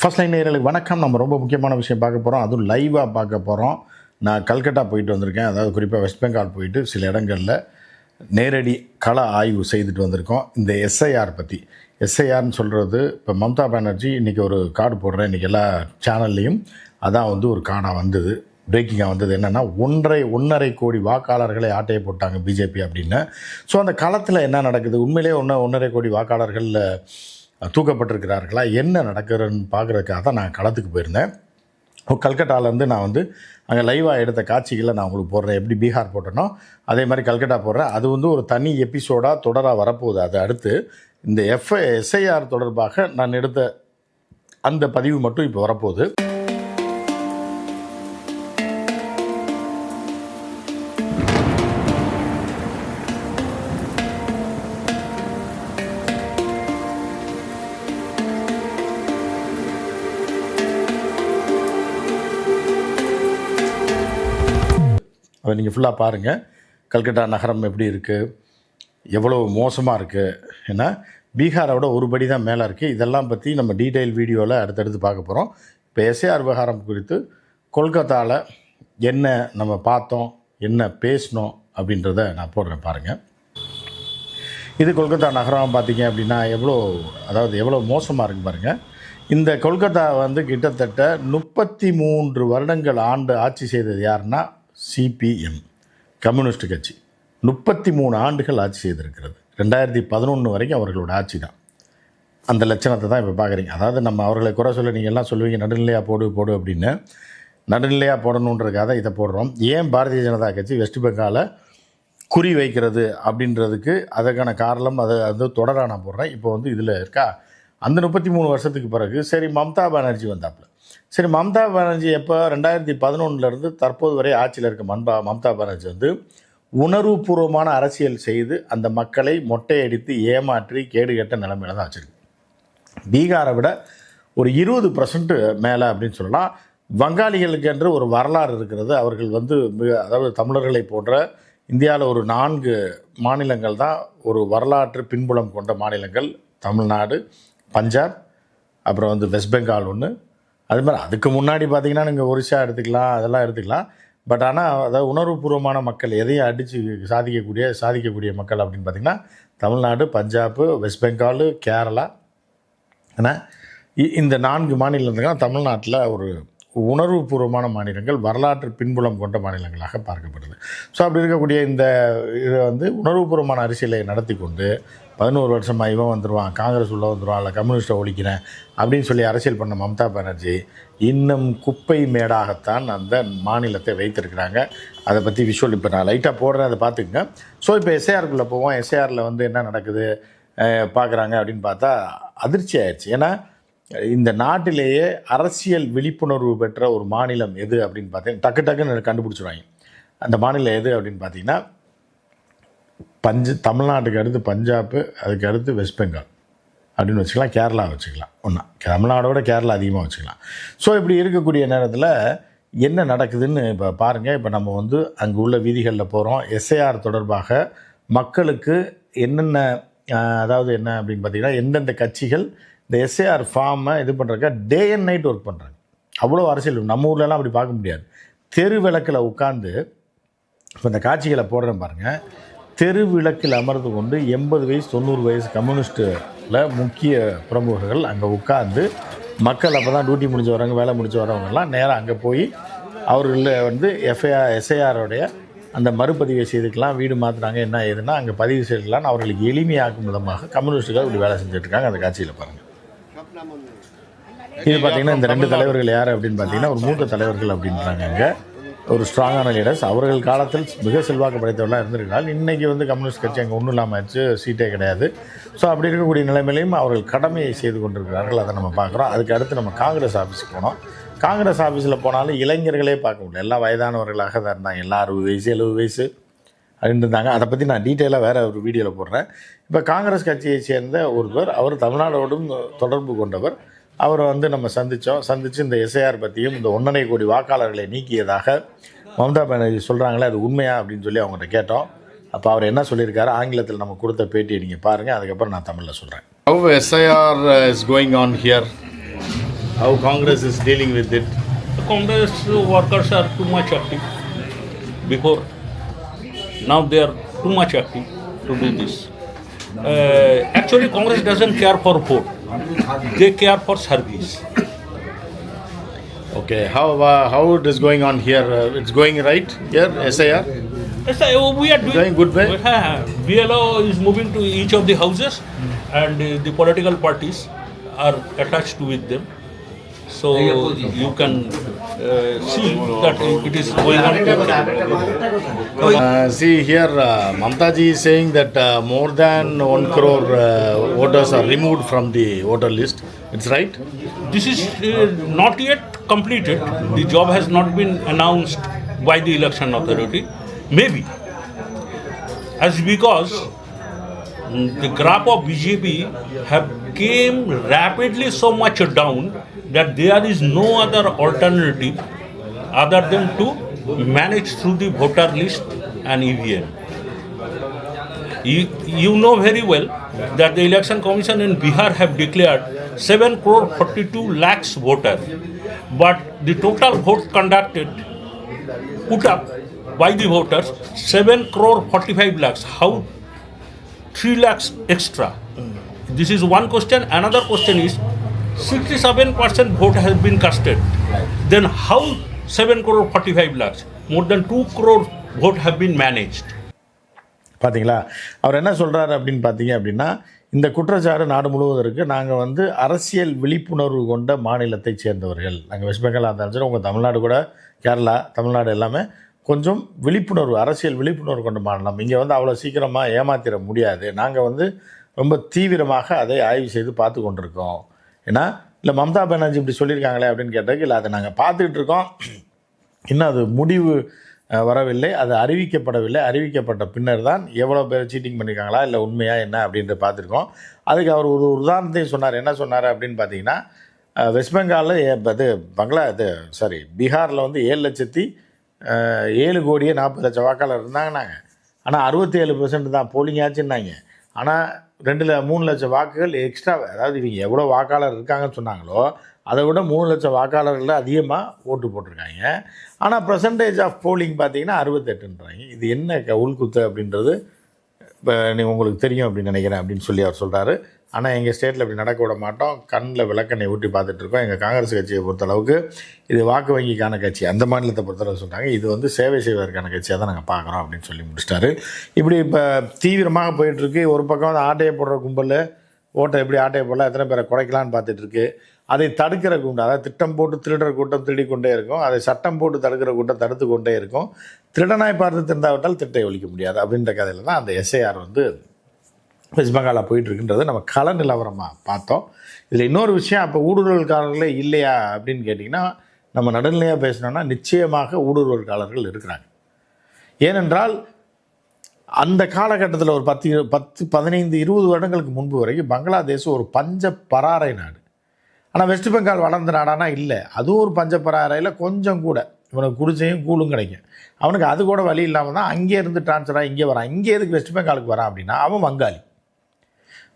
First line நேயர்களுக்கு வணக்கம். நம்ம ரொம்ப முக்கியமான விஷயம் பார்க்க போகிறோம் அதுவும் லைவாக பார்க்க போகிறோம் நான் கல்கட்டா போயிட்டு வந்திருக்கேன். அதாவது குறிப்பாக வெஸ்ட் பெங்கால் போயிட்டு சில இடங்களில் நேரடி கள ஆய்வு செய்துட்டு வந்திருக்கோம். இந்த எஸ்ஐஆர் பற்றி எஸ்ஐஆர்னு சொல்கிறது இப்போ மம்தா பானர்ஜி இன்றைக்கி ஒரு கார்டு போடுறேன். இன்றைக்கி எல்லா சேனல்லையும் அதான் வந்து ஒரு கார்டாக வந்தது. பிரேக்கிங்காக வந்தது என்னென்னா ஒன்றரை ஒன்றரை கோடி வாக்காளர்களை ஆட்டையை போட்டாங்க பிஜேபி அப்படின்னு. ஸோ அந்த களத்தில் என்ன நடக்குது? உண்மையிலேயே ஒன்று ஒன்றரை கோடி வாக்காளர்களில் தூக்கப்பட்டிருக்கிறார்களா? என்ன நடக்கிறன்னு பார்க்குறதுக்காக தான் நான் களத்துக்கு போயிருந்தேன். கல்கட்டாலேருந்து நான் வந்து அங்கே லைவாக எடுத்த காட்சிகளை நான் உங்களுக்கு போடுறேன். எப்படி பீகார் போட்டேனோ அதே மாதிரி கல்கட்டா போடுறேன். அது வந்து ஒரு தனி எபிசோடாக தொடராக வரப்போகுது. அது அடுத்து இந்த எஃப்ஐ எஸ்ஐஆர் தொடர்பாக நான் எடுத்த அந்த பதிவு மட்டும் இப்போ வரப்போகுது. அதை நீங்கள் ஃபுல்லாக பாருங்கள் கல்கட்டா நகரம் எப்படி இருக்குது எவ்வளோ மோசமாக இருக்குது ஏன்னா பீகாரை விட ஒரு படி தான் மேலே இருக்குது இதெல்லாம் பற்றி நம்ம டீட்டெயில் வீடியோவில் அடுத்தடுத்து பார்க்க போகிறோம் இப்போ எஸ்ஏஆர் விவகாரம் குறித்து கொல்கத்தாவில் என்ன நம்ம பார்த்தோம் என்ன பேசினோம் அப்படின்றத நான் போடுறேன் பாருங்கள் இது கொல்கத்தா நகரம் பார்த்தீங்க அப்படின்னா எவ்வளோ அதாவது எவ்வளோ மோசமாக இருக்கு பாருங்கள் இந்த கொல்கத்தா வந்து கிட்டத்தட்ட முப்பத்தி மூன்று வருடங்கள் ஆண்டு ஆட்சி செய்தது யாருன்னா சிபிஎம் கம்யூனிஸ்ட் கட்சி. முப்பத்தி மூணு ஆண்டுகள் ஆட்சி செய்திருக்கிறது. ரெண்டாயிரத்தி பதினொன்று வரைக்கும் அவர்களோட ஆட்சி தான். அந்த லட்சணத்தை தான் இப்போ பார்க்குறீங்க. அதாவது நம்ம அவர்களை குறை சொல்ல நீங்கள் எல்லாம் சொல்லுவீங்க நடுநிலையாக போடு போடு அப்படின்னு. நடுநிலையாக போடணுன்றக்காக இதை போடுறோம். ஏன் பாரதிய ஜனதா கட்சி வெஸ்ட் பெங்காலை குறி வைக்கிறது அப்படின்றதுக்கு அதற்கான காரணம் அதை வந்து தொடராக நான் போடுறேன். இப்போ வந்து இதில் இருக்கா? அந்த முப்பத்தி மூணு வருஷத்துக்கு பிறகு சரி மம்தா பானர்ஜி வந்தாப்புல. சரி மம்தா பானர்ஜி எப்போ ரெண்டாயிரத்தி பதினொன்றுலேருந்து தற்போது வரை ஆட்சியில் இருக்க மன்பா மம்தா பானர்ஜி வந்து உணர்வுபூர்வமான அரசியல் செய்து அந்த மக்களை மொட்டையடித்து ஏமாற்றி கேடுகெட்ட நிலைமையில தான் வச்சுருக்கு. பீகாரை விட ஒரு இருபது பர்சன்ட் மேலே அப்படின்னு சொல்லலாம். வங்காளிகளுக்கு என்று ஒரு வரலாறு இருக்கிறது. அவர்கள் வந்து மிக அதாவது தமிழர்களை போன்ற இந்தியாவில் ஒரு நான்கு மாநிலங்கள் தான் ஒரு வரலாற்று பின்புலம் கொண்ட மாநிலங்கள். தமிழ்நாடு பஞ்சாப் அப்புறம் வந்து வெஸ்ட் பெங்கால் ஒன்று அது மாதிரி அதுக்கு முன்னாடி பார்த்தீங்கன்னா நீங்கள் ஒரிசா எடுத்துக்கலாம் அதெல்லாம் எடுத்துக்கலாம். பட் ஆனால் அதாவது உணர்வுபூர்வமான மக்கள் எதையும் அடித்து சாதிக்கக்கூடிய சாதிக்கக்கூடிய மக்கள் அப்படின்னு பார்த்தீங்கன்னா தமிழ்நாடு பஞ்சாப் வெஸ்ட் பெங்கால் கேரளா ஏன்னா இ- இந்த நான்கு மாநிலங்கள் தமிழ்நாட்டில் ஒரு உணர்வுபூர்வமான மாநிலங்கள் வரலாற்று பின்புலம் கொண்ட மாநிலங்களாக பார்க்கப்படுது. ஸோ அப்படி இருக்கக்கூடிய இந்த இதை வந்து உணர்வுபூர்வமான அரசியலை நடத்தி கொண்டு பதினோரு வருஷமாக இவன் வந்துடுவான் காங்கிரஸ் உள்ள வந்துடுவான் இல்லை கம்யூனிஸ்ட்டை ஒழிக்கிறேன் அப்படின்னு சொல்லி அரசியல் பண்ண மம்தா பானர்ஜி இன்னும் குப்பை மேடாகத்தான் அந்த மாநிலத்தை வைத்திருக்கிறாங்க. அதை பற்றி விஷுவல் இப்போ நான் லைட்டாக போடுறேன் அதை பார்த்துக்குங்க. ஸோ இப்போ எஸ்ஏஆருக்குள்ளே போவோம். எஸ்ஏஆரில் வந்து என்ன நடக்குது பார்க்குறாங்க அப்படின்னு பார்த்தா அதிர்ச்சி ஆயிடுச்சு. ஏன்னா இந்த நாட்டிலேயே அரசியல் விழிப்புணர்வு பெற்ற ஒரு மாநிலம் எது அப்படின்னு பார்த்தீங்கன்னா டக்கு டக்குன்னு கண்டுபிடிச்சிடுவாங்க அந்த மாநிலம் எது அப்படின்னு பார்த்தீங்கன்னா பஞ்ச தமிழ்நாட்டுக்கு அடுத்து பஞ்சாப்பு அதுக்கு அடுத்து வெஸ்ட் பெங்கால் அப்படின்னு வச்சுக்கலாம். கேரளா வச்சுக்கலாம். ஒன்றா தமிழ்நாடோட கேரளா அதிகமாக வச்சுக்கலாம். ஸோ இப்படி இருக்கக்கூடிய நேரத்தில் என்ன நடக்குதுன்னு இப்போ பாருங்கள் இப்போ நம்ம வந்து அங்கே உள்ள வீதிகளில் போகிறோம் எஸ்ஐஆர் தொடர்பாக மக்களுக்கு என்னென்ன அதாவது என்ன அப்படின்னு பார்த்தீங்கன்னா எந்தெந்த கட்சிகள் இந்த எஸ்ஏஆர் ஃபார்மை இது பண்ணுறக்க டே அண்ட் நைட் ஒர்க் பண்ணுறாங்க அவ்வளோ அரசியல் நம்ம ஊர்லலாம் அப்படி பார்க்க முடியாது. தெரு விளக்கில் உட்காந்து இப்போ இந்த காட்சிகளை போடுறேன் பாருங்கள் தெரு விளக்கில் அமர்ந்து கொண்டு எண்பது வயசு தொண்ணூறு வயசு கம்யூனிஸ்ட்டில் முக்கிய பிரமுகர்கள் அங்கே உட்கார்ந்து மக்கள் அப்போ தான் டியூட்டி முடிஞ்சு வரவங்க வேலை முடிஞ்சு வரவங்கெல்லாம் நேராக அங்கே போய் அவர்களில் வந்து எஃப்ஐஆர் எஸ்ஐஆருடைய அந்த மறுபதிவை செய்துக்கலாம் வீடு மாற்றுறாங்க என்ன ஏதுன்னா அங்கே பதிவு செய்யலாம்னு அவர்களுக்கு எளிமையாக்கும் விதமாக கம்யூனிஸ்ட்டுகள் இப்படி வேலை செஞ்சுட்ருக்காங்க அந்த காட்சியில் பாருங்கள் இது பார்த்தீங்கன்னா இந்த ரெண்டு தலைவர்கள் யார் அப்படின்னு பார்த்தீங்கன்னா ஒரு மூத்த தலைவர்கள் அப்படின்றாங்க அங்கே. ஒரு ஸ்ட்ராங்கான லீடர்ஸ் அவர்கள் காலத்தில் மிக செல்வாக்கு படைத்தவர்களாக இருந்திருக்கிறார்கள். இன்றைக்கி வந்து கம்யூனிஸ்ட் கட்சி அங்கே ஒன்றும் இல்லாமல் ஆச்சு சீட்டே கிடையாது. ஸோ அப்படி இருக்கக்கூடிய நிலைமையிலையும் அவர்கள் கடமையை செய்து கொண்டிருக்கிறார்கள். அதை நம்ம பார்க்குறோம். அதுக்கு அடுத்து நம்ம காங்கிரஸ் ஆஃபீஸுக்கு போனோம். காங்கிரஸ் ஆஃபீஸில் போனாலும் இளைஞர்களே பார்க்க முடியல. எல்லாம் வயதானவர்களாக தான் இருந்தாங்க. எல்லாம் அறுபது வயசு எழுபது வயசு அப்படின்னு இருந்தாங்க. அதை பற்றி நான் டீட்டெயிலாக வேறு ஒரு வீடியோவில் போடுறேன். இப்போ காங்கிரஸ் கட்சியை சேர்ந்த ஒருவர் அவர் தமிழ்நாடோடும் தொடர்பு கொண்டவர். அவரை வந்து நம்ம சந்தித்தோம் சந்தித்து இந்த எஸ்ஐஆர் பற்றியும் இந்த ஒன்றரை கோடி வாக்காளர்களை நீக்கியதாக மம்தா பானர்ஜி சொல்கிறாங்களே அது உண்மையா அப்படின்னு சொல்லி அவங்ககிட்ட கேட்டோம் அப்போ அவர் என்ன சொல்லியிருக்காரு ஆங்கிலத்தில் நம்ம கொடுத்த பேட்டியை நீங்கள் பாருங்கள் அதுக்கப்புறம் நான் தமிழில் சொல்கிறேன் uh, is going on here? How Congress is dealing with it? The Congress workers are too much active before. Now they are too much active to do this. Uh, actually, Congress doesn't care for vote. They care for service. Okay, how uh, how it is going on here? Uh, it's going right here, SIR. Yes, uh, we are doing Going good way? Uh, BLO is moving to each of the houses, and uh, the political parties are attached with them. So you can uh, see that it is going on. Uh, see here, uh, Mamtaji is saying that uh, more than one crore uh, voters are removed from the voter list. It's right. This is uh, not yet completed. The job has not been announced by the election authority. Maybe. As because the graph of BJP have came rapidly so much down that there is no other alternative other than to manage through the voter list and EVM. You, you know very well that the election commission in Bihar have declared 7 crore 42 lakhs voters, but the total vote conducted put up by the voters 7 crore 45 lakhs. How 3 lakhs extra? This is one question. Another question is 67% vote has been casted. Then how 7 crore 45 lakhs? More than 2 crore vote have been managed. பார்த்தீங்களா அவர் என்ன சொல்கிறாரு அப்படின்னு பார்த்தீங்க அப்படின்னா இந்த குற்றச்சாட்டு நாடு முழுவதும் இருக்குது நாங்கள் வந்து அரசியல் விழிப்புணர்வு கொண்ட மாநிலத்தை சேர்ந்தவர்கள் நாங்கள் வெஸ்ட் பெங்கால் அந்த உங்கள் தமிழ்நாடு கூட கேரளா தமிழ்நாடு எல்லாமே கொஞ்சம் விழிப்புணர்வு அரசியல் விழிப்புணர்வு கொண்டு மாறணும். இங்கே வந்து அவ்வளோ சீக்கிரமாக ஏமாத்திட முடியாது. நாங்கள் வந்து ரொம்ப தீவிரமாக அதை ஆய்வு செய்து பார்த்து கொண்டிருக்கோம். ஏன்னா இல்லை மம்தா பானர்ஜி இப்படி சொல்லியிருக்காங்களே அப்படின்னு கேட்டதுக்கு இல்லை அதை நாங்கள் பார்த்துக்கிட்டு இருக்கோம். இன்னும் அது முடிவு வரவில்லை. அது அறிவிக்கப்படவில்லை. அறிவிக்கப்பட்ட பின்னர் தான் எவ்வளோ பேர் சீட்டிங் பண்ணியிருக்காங்களா இல்லை உண்மையா என்ன அப்படின்ட்டு பார்த்துருக்கோம். அதுக்கு அவர் ஒரு உதாரணத்தையும் சொன்னார். என்ன சொன்னார் அப்படின்னு பார்த்தீங்கன்னா வெஸ்ட் பெங்காலில் இது பங்களா இது சாரி பீகாரில் வந்து ஏழு லட்சத்தி ஏழு கோடியே நாற்பது லட்சம் வாக்காளர் இருந்தாங்கன்னாங்க. ஆனால் அறுபத்தேழு பெர்சன்ட் தான் போலிங் ஆச்சுன்னாங்க. ஆனால் ரெண்டு ல- மூணு லட்சம் வாக்குகள் எக்ஸ்ட்ரா அதாவது இவங்க எவ்வளோ வாக்காளர் இருக்காங்கன்னு சொன்னாங்களோ அதை விட மூணு லட்சம் வாக்காளர்கள் அதிகமாக ஓட்டு போட்டிருக்காங்க. ஆனால் பர்சன்டேஜ் ஆஃப் போலிங் பார்த்தீங்கன்னா அறுபத்தெட்டுன்றாங்க. இது என்ன க- உள்குத்து அப்படின்றது இப்போ நீ உங்களுக்கு தெரியும் அப்படின்னு நினைக்கிறேன் அப்படின்னு சொல்லி அவர் சொல்கிறாரு ஆனால் எங்கள் ஸ்டேட்டில் இப்படி நடக்க விட மாட்டோம். கண்ணில் விளக்கண்ணை ஊட்டி பார்த்துட்ருக்கோம் எங்கள் காங்கிரஸ் கட்சியை பொறுத்தளவுக்கு இது வாக்கு வங்கிக்கான கட்சி. அந்த மாநிலத்தை பொறுத்தளவு சொல்கிறாங்க இது வந்து சேவை செய்வதற்கான கட்சியாக தான் நாங்கள் பார்க்குறோம் அப்படின்னு சொல்லி முடிச்சிட்டாரு. இப்படி இப்போ தீவிரமாக போயிட்டுருக்கு ஒரு பக்கம் வந்து ஆட்டையை போடுற கும்பல் ஓட்டை எப்படி ஆட்டையை போடலாம் எத்தனை பேரை குறைக்கலான்னு பார்த்துட்ருக்கு அதை தடுக்கிற கூட்டம் அதாவது திட்டம் போட்டு திருடுற கூட்டம் திருடிக்கொண்டே இருக்கும். அதை சட்டம் போட்டு தடுக்கிற கூட்டம் தடுத்து கொண்டே இருக்கும். திருடனாய் பார்த்து திருந்தாவிட்டால் திட்டை ஒழிக்க முடியாது அப்படின்ற கதையில் தான் அந்த எஸ்ஐஆர் வந்து வெஸ்ட் பெங்காலில் போயிட்டுருக்குன்றது நம்ம கள நிலவரமாக பார்த்தோம். இதில் இன்னொரு விஷயம் அப்போ ஊடுருவல்காரர்களே இல்லையா அப்படின்னு கேட்டிங்கன்னா நம்ம நடுநிலையாக பேசணும்னா நிச்சயமாக ஊடுருவல்காரர்கள் இருக்கிறாங்க. ஏனென்றால் அந்த காலகட்டத்தில் ஒரு பத்து பத்து பதினைந்து இருபது வருடங்களுக்கு முன்பு வரைக்கும் பங்களாதேஷ் ஒரு பஞ்ச பராரை நாடு. ஆனால் வெஸ்ட் பெங்கால் வளர்ந்த நாடானா? இல்லை. அதுவும் ஒரு பஞ்சப்பராறையில் கொஞ்சம் கூட. இவனுக்கு குடிச்சையும் கூலும் கிடைக்கும். அவனுக்கு அது கூட வழி இல்லாமல் தான் அங்கே இருந்து இங்கே வரான். இங்கே எதுக்கு வெஸ்ட் பெங்காலுக்கு வரான் அப்படின்னா அவன் வங்காளி.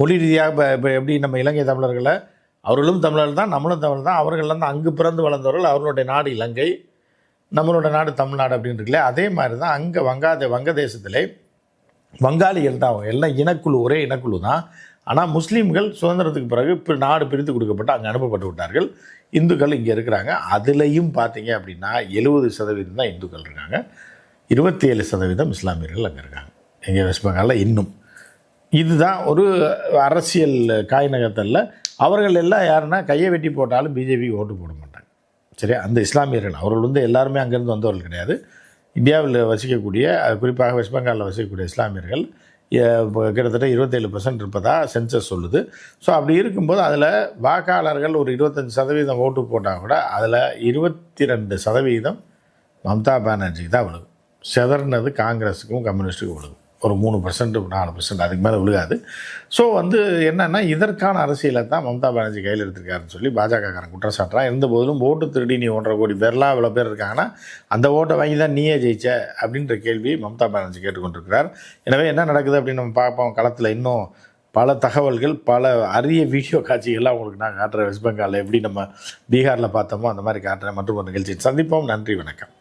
மொழி ரீதியாக இப்போ இப்போ எப்படி நம்ம இலங்கை தமிழர்களை அவர்களும் தமிழர்கள் தான் நம்மளும் தமிழ் தான் அவர்கள் வந்து அங்கு பிறந்து வளர்ந்தவர்கள் அவர்களுடைய நாடு இலங்கை நம்மளோட நாடு தமிழ்நாடு அப்படின்னு இருக்குல்ல அதே மாதிரி தான் அங்கே வங்காதே வங்கதேசத்திலே வங்காளிகள் தான் அவங்க எல்லாம் இனக்குழு ஒரே இனக்குழு தான். ஆனால் முஸ்லீம்கள் சுதந்திரத்துக்கு பிறகு நாடு பிரித்து கொடுக்கப்பட்டு அங்கே அனுப்பப்பட்டு விட்டார்கள். இந்துக்கள் இங்கே இருக்கிறாங்க. அதுலேயும் பார்த்தீங்க அப்படின்னா எழுபது சதவீதம் தான் இந்துக்கள் இருக்காங்க. இருபத்தி ஏழு சதவீதம் இஸ்லாமியர்கள் அங்கே இருக்காங்க. எங்கள் வெஸ்ட் பெங்காலில் இன்னும். இதுதான் ஒரு அரசியல் காய்நகத்தில் அவர்கள் எல்லாம் யாருன்னா கையை வெட்டி போட்டாலும் பிஜேபிக்கு ஓட்டு போட மாட்டாங்க. சரியா? அந்த இஸ்லாமியர்கள். அவர்கள் வந்து எல்லாருமே அங்கேருந்து வந்தவர்கள் கிடையாது. இந்தியாவில் வசிக்கக்கூடிய குறிப்பாக வெஸ்ட் பெங்காலில் வசிக்கக்கூடிய இஸ்லாமியர்கள். கிட்டத்தட்ட இருபத்தேழு பர்சன்ட் இருப்பதாக சென்சஸ் சொல்லுது. ஸோ அப்படி இருக்கும்போது அதில் வாக்காளர்கள் ஒரு இருபத்தஞ்சி சதவீதம் ஓட்டு போட்டால் கூட அதில் இருபத்தி ரெண்டு சதவீதம் மம்தா பானர்ஜிக்கு தான் விழுகும். செதறினது காங்கிரஸுக்கும் கம்யூனிஸ்ட்டுக்கும் விழுகும். ஒரு மூணு பர்சன்ட் நாலு பர்சன்ட் அதுக்கு மேலே விழுகாது. ஸோ வந்து என்னென்னா இதற்கான அரசியலை தான் மம்தா பானர்ஜி கையில் எடுத்திருக்காருன்னு சொல்லி பாஜகக்காரன் குற்றச்சாட்டுறான். இருந்த போதிலும் ஓட்டு திருடி நீ ஒன்றரை கோடி பேர்லாம் இவ்வளோ பேர் இருக்காங்கன்னா அந்த ஓட்டை வாங்கி தான் நீயே ஜெயிச்ச அப்படின்ற கேள்வியை மம்தா பானர்ஜி கேட்டுக்கொண்டிருக்கிறார். எனவே என்ன நடக்குது அப்படின்னு நம்ம பார்ப்போம். களத்தில் இன்னும் பல தகவல்கள் பல அரிய வீடியோ காட்சிகள்லாம் உங்களுக்கு நான் காட்டுறேன். வெஸ்ட் பெங்காலில் எப்படி நம்ம பீகாரில் பார்த்தோமோ அந்த மாதிரி காட்டுறேன். மற்றும் ஒரு நிகழ்ச்சி சந்திப்போம். நன்றி வணக்கம்.